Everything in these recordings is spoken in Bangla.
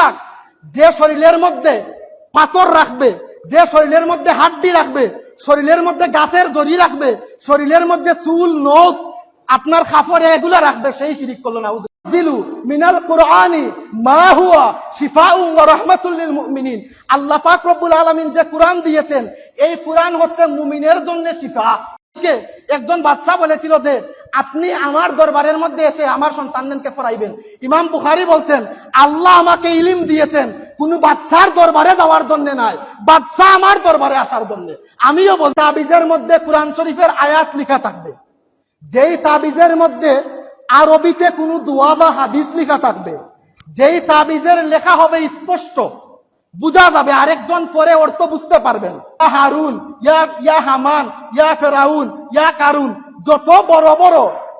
রাখ যে শরীরের মধ্যে পাথর রাখবে, যে শরীরের মধ্যে হাড্ডি রাখবে, শরীরের মধ্যে গাছের জড়ি রাখবে, শরীরের মধ্যে চুল, নখ, আপনার খাফরে এগুলো রাখবে, সেই শিরিক করল না। একজন বাদশা বলেছিল যে আপনি আমার দরবারের মধ্যে এসে আমার সন্তানদেরকে ফরাইবেন। ইমাম বুখারী বলছেন, আল্লাহ আমাকে ইলিম দিয়েছেন, কোন বাদশার দরবারে যাওয়ার জন্য নাই। বাদশা আমার দরবারে আসার জন্য। আমিও বল তাবিজের মধ্যে কোরআন শরীফের আয়াত লেখা থাকবে। যেই তাবিজের মধ্যে আরবিতে কোনো দোয়া বা হাদিস লেখা থাকবে, যেই তাবিজের লেখা হবে স্পষ্ট, বুঝা যাবে আরেকজন পরে অর্থ বুঝতে পারবেন। হারুন, ইয়া ইয়া হামান, ইয়া ফেরাউন, ইয়া কারুন যত বড় বড়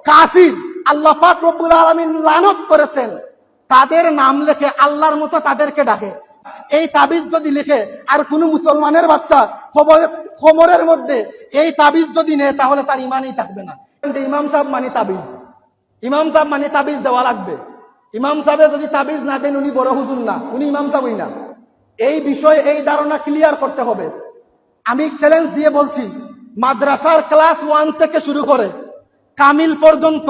কাফির আল্লাহ পাক রব্বুল আলামিন লানত করেছেন, তাদের নাম লেখে আল্লাহর মতো তাদেরকে ডাকে। এই তাবিজ যদি লিখে আর কোনো মুসলমানের বাচ্চা খবরের মধ্যে এই তাবিজ যদি নেয়, তাহলে তার ইমানই থাকবে না। যে ইমাম সাহেব মানে তাবিজ। ইমাম সাহেব মানে তাবিজ দেওয়া লাগবে। ইমাম সাহেবে যদি তাবিজ না দেন, উনি বড় হুজুর না, উনি ইমাম সাহেবই না। এই বিষয়ে এই ধারণা ক্লিয়ার করতে হবে। আমি চ্যালেঞ্জ দিয়ে বলছি মাদ্রাসার ক্লাস ওয়ান থেকে শুরু করে কামিল পর্যন্ত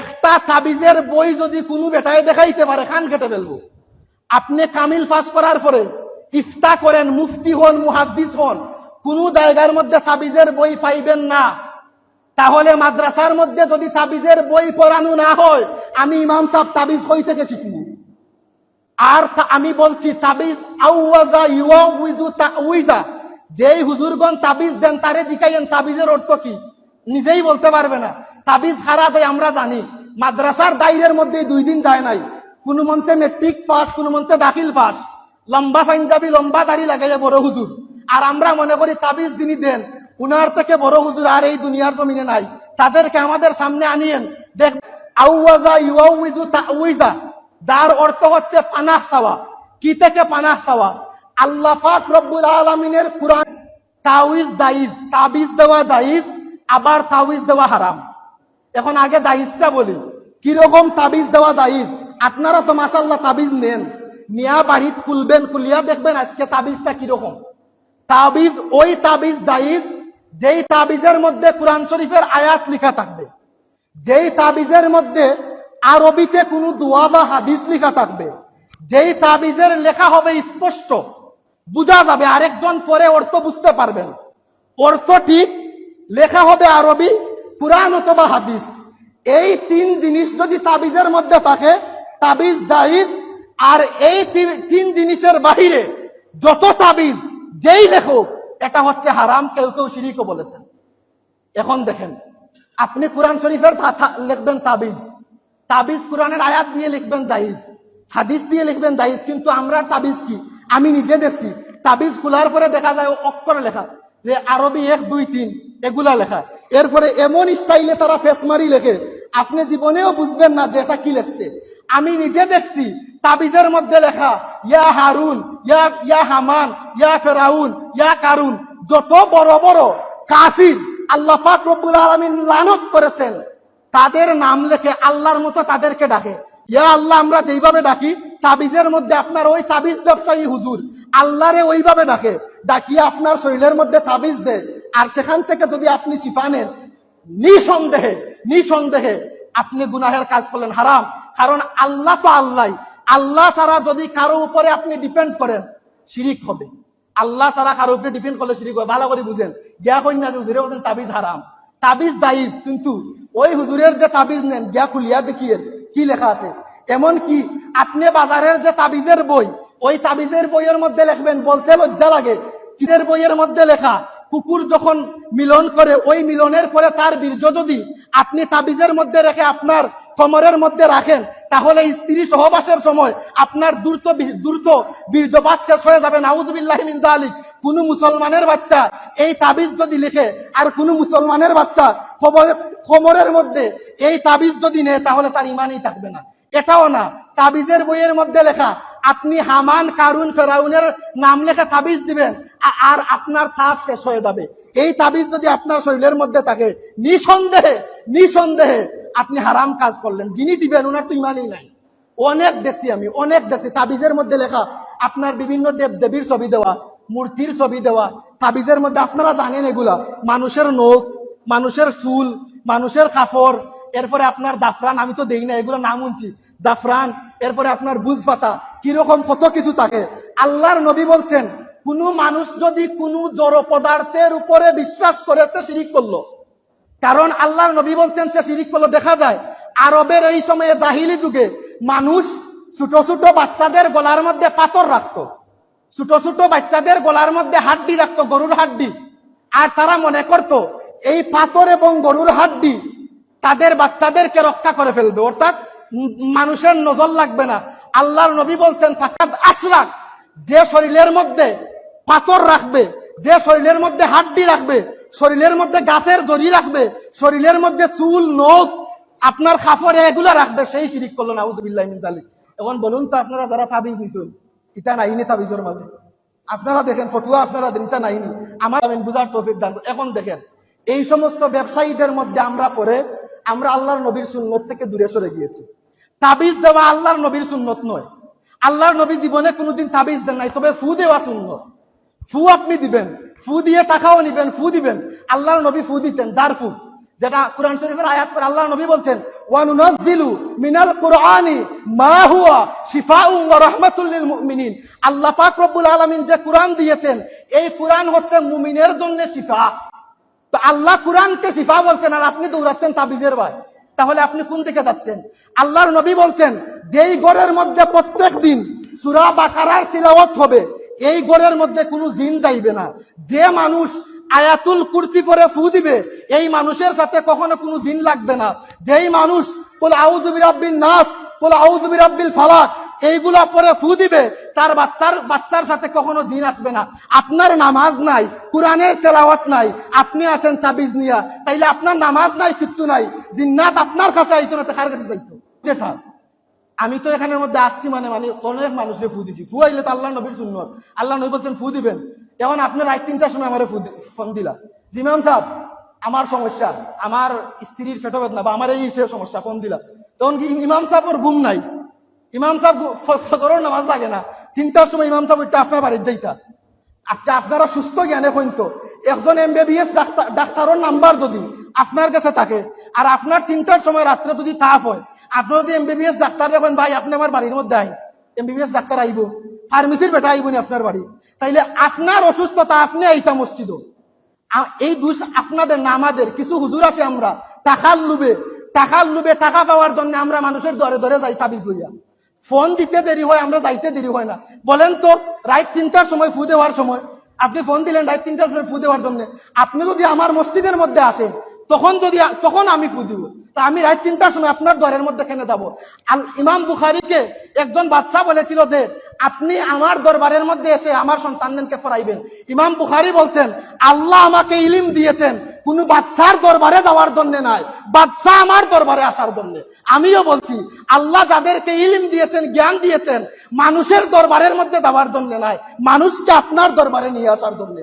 একটা তাবিজের বই যদি কোনো বেটায় দেখাইতে পারে, খান কেটে ফেলব। আপনি কামিল পাস করার পরে ইফতা করেন, মুফতি হন, মুহাদ্দিস হন, কোন জায়গার মধ্যে তাবিজের বই পাইবেন না। তাহলে মাদ্রাসার মধ্যে যদি তাবিজের বই পড়ানো না হয়, আমি ইমাম সাহেব তাবিজ কই থেকে শিখব? আর আমি বলছি, তাবিজ আউয়াজা উইজা যেই হুজুরগণ তাবিজ দেন, তারে জিকাইয়েন, তাবিজের অর্থ কি? নিজেই বলতে পারবে না। তাবিজ হারা দেয় আমরা জানি, মাদ্রাসার দায়রের মধ্যে দুই দিন যায় নাই। কোন মন্তে মেট্রিক পাস কোন মন্তে দাখিল পাস লম্বা পাঞ্জাবি লম্বা দাড়ি লাগাইয়া বড় হুজুর। আর আমরা মনে করি তাবিজ যিনি দেন, উনার থেকে বড় হুজুর আর এই দুনিয়ার জমিনে নাই। তাদেরকে আমাদের সামনে আনিয়েন। দেখ যার অর্থ হচ্ছে পানাহ চাওয়া। কি থেকে পানাহ চাওয়া? আল্লাহ পাক রব্বুল আলমিনের কোরআন তাউইজ জাইজ তাবিজ দেওয়া জাইজ আবার তাউইজ দেওয়া হারাম। এখন আগে জাইজটা বলি। কীরকম তাবিজ দেওয়া জাইজ আপনারা তো মাসাল্লাহ তাবিজ নেন। নিয়া বাড়িত খুলবেন, খুলিয়া দেখবেন আজকে তাবিজটা কীরকম। তাবিজ, ওই তাবিজ জাইজ যেই তাবিজের মধ্যে কোরআন শরীফের আয়াত লেখা থাকবে। যেই তাবিজের মধ্যে আরবিতে কোনো দোয়া বা হাদিস লেখা থাকবে। যেই তাবিজের লেখা হবে স্পষ্ট। বুঝা যাবে, আরেকজন পরে অর্থ বুঝতে পারবেন। অর্থ ঠিক, লেখা হবে আরবি, কোরআন অথবা হাদিস। এই তিন জিনিস যদি তাবিজের মধ্যে থাকে, তাবিজ জাহিজ আর এই তিন জিনিসের বাহিরে যত তাবিজ, যেই লেখক, এটা হচ্ছে হারাম, কেউ কেউ শিরিকও বলেছেন। এখন দেখেন, আপনি কোরআন শরীফের লিখবেন তাবিজ। তাবিজ কোরআনের আয়াত দিয়ে লিখবেন জাহিজ হাদিস দিয়ে লিখবেন জাহিজ কিন্তু আমরা তাবিজ কি? আমি নিজে দেখছি, তাবিজ খোলার পরে দেখা যায় অক্ষর লেখা, যে আরবি এক, দুই, তিন, এগুলা লেখা। এরপরে এমন স্টাইলে তারা ফেসমারি লেখে, আপনি জীবনেও বুঝবেন না যে এটা কি লেখছে। আমি নিজে দেখছি, তাবিজের মধ্যে লেখা, ইয়া হারুন, ইয়া ইয়া হামান, ইয়া ফেরাউন, ইয়া কারুন, যত বড় বড় কাফির আল্লাহ পাক রব্বুল আলামিন লানত করেছেন, তাদের নাম লেখে আল্লাহর মতো তাদেরকে ডাকে। ইয়া আল্লাহ, আমরা যেইভাবে ডাকি, তাবিজের মধ্যে আপনার ওই তাবিজ ব্যবসায়ী হুজুর, আল্লাহরে ওইভাবে ডাকে। ডাকিয়ে আপনার শরীরের মধ্যে তাবিজ দেয়। আর সেখান থেকে যদি আপনি শিফা নেন, নিঃসন্দেহে নিঃসন্দেহে আপনি গুনাহের কাজ করলেন হারাম। কারণ আল্লাহ তো আল্লাহ। আল্লাহ ছাড়া যদি কারও উপরে আপনি ডিপেন্ড করেন, শিরিক হবে। আল্লাহ ছাড়া কারও উপরে ডিপেন্ড করলে শিরিক হবে। ভালো করে বুঝেন। গিয়া কন্যা যে হুজুরে বলছেন তাবিজ হারাম। তাবিজ দাইজ কিন্তু ওই হুজুরের যে তাবিজ নেন, গিয়া খুলিয়া দেখিয়ে কি লেখা আছে? এমন কি, আপনি বাজারের যে তাবিজের বই, ওই তাবিজের বইয়ের মধ্যে লিখবেন, বলতে লজ্জা লাগে। কিসের বইয়ের মধ্যে লেখা? কুকুর যখন মিলন করে, ওই মিলনের পরে তার বীর্য যদি আপনি তাবিজের মধ্যে রেখে আপনার কোমরের মধ্যে রাখেন, তাহলে স্ত্রী সহবাসের সময় আপনার দ্রুত দ্রুত বীর্যপাত শেষ হয়ে যাবে। নাউজুবিল্লাহ মিন জালিক কোন মুসলমানের বাচ্চা এই তাবিজ যদি লিখে, আর কোন মুসলমানের বাচ্চা খবরের মধ্যে এই তাবিজ যদি নেয়, তাহলে তার ইমানই থাকবে না। এটাও না, তাবিজের বইয়ের মধ্যে লেখা, আপনি হামান, কারুন, ফেরাউনের নাম লেখা তাবিজ দিবেন আর আপনার তাপ শেষ হয়ে যাবে। এই তাবিজ যদি আপনার শরীরের মধ্যে থাকে, নিঃসন্দেহে নিঃসন্দেহে আপনি হারাম কাজ করলেন। যিনি দিবেন, ওনার তো ইমানই নাই। অনেক দেখছি আমি, অনেক দেখছি, তাবিজের মধ্যে লেখা, আপনার বিভিন্ন দেব দেবীর ছবি দেওয়া, মূর্তির ছবি দেওয়া, তাবিজের মধ্যে, আপনারা জানেন এগুলা, মানুষের নখ মানুষের চুল, মানুষের কাপড়, এরপরে আপনার জাফরান, আমি তো দেই না, এগুলো নাম শুনছি। জাফরান, এরপরে আপনার বুঝ পাতা, কীরকম কত কিছু থাকে। আল্লাহর নবী বলছেন, কোনো মানুষ যদি কোনো জড় পদার্থের উপরে বিশ্বাস করে তো শিরিক করল। কারণ আল্লাহর নবী বলছেন, সে শিরিক করল, দেখা যায়, আরবের এই সময়ে জাহিলি যুগে মানুষ ছোট ছোট বাচ্চাদের গলার মধ্যে পাথর রাখতো। ছোট ছোট বাচ্চাদের গলার মধ্যে হাড্ডি রাখতো, গরুর হাড্ডি। আর তারা মনে করত এই পাথর এবং গরুর হাড্ডি তাদের বাচ্চাদেরকে রক্ষা করে ফেলবে। অর্থাৎ মানুষের নজর লাগবে না। আল্লাহর নবী বলছেন আশরাক। যে শরীরের মধ্যে পাথর রাখবে, যে শরীরের মধ্যে হাড্ডি রাখবে, শরীরের মধ্যে গাছের জড়ি রাখবে, শরীরের মধ্যে চুল, নখ, আপনার খাফরে এগুলো রাখবে, সেই শিরিক করল না উজবিল্লাহ এখন বলুন তো, আপনারা যারা তাবিজ নিছেন ইটা নাইনি তাবিজের মাঝে? আপনারা দেখেন, ফতুয়া আপনারা দেন ইটা নাইনি। আমার বুঝার তৌফিক দান এখন দেখেন এই সমস্ত ব্যবসায়ীদের মধ্যে আমরা পরে, আমরা আল্লাহর নবীর সুন্নত থেকে দূরে সরে গিয়েছি। তাবিজ দেওয়া আল্লাহর নবীর সুন্নত নয়। আল্লাহর নবী জীবনে কোনোদিন তাবিজ দেন নাই, তবে ফু দেওয়া সুন্নত। ফু আপনি দিবেন, ফু দিয়ে টাকাও নিবেন, ফু দিবেন। আল্লাহর নবী ফু দিতেন, যার ফু? যেটা কোরআন শরীফের আয়াত পর আল্লাহর নবী বলছেন, ওয়ানুনাজ্জিলু মিনাল কুরআনি মা হুয়া শিফাউন ওয়া রাহমাতুল মুমিনিন। আল্লাহ পাক রব্বুল আলামিন যে কোরআন দিয়েছেন, এই কোরআন হচ্ছে মুমিনের জন্য শিফা। তো আল্লাহ কোরআনকে শিফা বলছেন আর আপনি দৌড়াচ্ছেন তাবিজের ভাই তাহলে আপনি কোন দিকে যাচ্ছেন? আল্লাহর নবী বলছেন, যেই গড়ের মধ্যে প্রত্যেক দিন সুরা বাকারার তিলাওয়াত হবে, এই গড়ের মধ্যে কোনো জিন যাইবে না। যে মানুষ আয়াতুল কুরসি পরে ফু দিবে, এই মানুষের সাথে কখনো কোনো জিন লাগবে না। যেই মানুষ বলে আউজুবি রাব্বিন নাস বলে আউজুবি রাব্বিল ফালাক এইগুলা পরে ফু দিবে, তার বাচ্চার বাচ্চার সাথে কখনো জিন আসবে না। আপনার নামাজ নাই, কোরআনের তেলাওয়াত নাই, আপনি আছেন তাবিজ নিয়া। তাইলে আপনার নামাজ নাই, কিচ্ছু নাই। জিন্নাত আপনার কাছে আইতো না কার কাছে চাইতো যেটা। আমি তো এখানের মধ্যে আসছি মানে মানে অনেক মানুষকে ফু দিছি। ফু আইলে তো আল্লাহ নবীর সুন্নত। আল্লাহ নবী বলছেন, ফু দিবেন। এখন আপনার রাত তিনটার সময় আমার ফোন দিলা। জিমাম সাহেব, আমার সমস্যা। আমার স্ত্রীর পেটো বেদনা বা আমার এই সমস্যা, ফোন দিলা। তখন কি ইমাম সাহেবের ঘুম নাই? ইমাম সাহেব নামাজ লাগে না। তিনটার সময় ইমাম সাহেব ওইটা আপনার বাড়ির যাইতা। আজকে আপনারা সুস্থ জ্ঞানে হইত একজন এমবিবিএস ডাক্তার ডাক্তারের নাম্বার যদি আপনার কাছে থাকে, আর আপনার তিনটার সময় রাত্রে যদি তাপ হয়, আপনার যদি এমবিবিএস ডাক্তার দেখেন ভাই, আপনি আমার বাড়ির মধ্যে আই এমবিবিএস ডাক্তার আইব। ফার্মেসির বেটা আইব আপনার বাড়ি। তাইলে আপনার অসুস্থতা, আপনি আইতা মসজিদ এই দুষ আপনাদের না আমাদের, কিছু হুজুর আছে আমরা, টাকার লুবে টাকার লুবে টাকা পাওয়ার জন্য আমরা মানুষের দরে দরে যাই তাবিজ লইয়া। ফোন দিতে দেরি হয়, আমরা যাইতে দেরি হয় না। বলেন তো, রাত তিনটার সময় ফু দেওয়ার সময়। আপনি ফোন দিলেন, রাত তিনটার সময় ফু দেওয়ার জন্য। আপনি যদি আমার মসজিদের মধ্যে আসেন, তখন যদি তখন আমি ফু দিব। তা আমি রাত তিনটার সময় আপনার দরের মধ্যে কেনে যাব? আল ইমাম বুখারিকে একজন বাদশাহ বলেছিল যে, আপনি আমার দরবারের মধ্যে এসে আমার সন্তানদেরকে ফরাইবেন। ইমাম বুখারি বলছেন, আল্লাহ আমাকে ইলিম দিয়েছেন। কোন বাচ্চার দরবারে যাওয়ার জন্য নাই। বাচ্চা আমার দরবারে আসার জন্য। আমিও বলছি, আল্লাহ যাদেরকে ইলিম দিয়েছেন, জ্ঞান দিয়েছেন, মানুষের দরবারের মধ্যে যাওয়ার জন্য নাই। মানুষকে আপনার দরবারে নিয়ে আসার জন্য।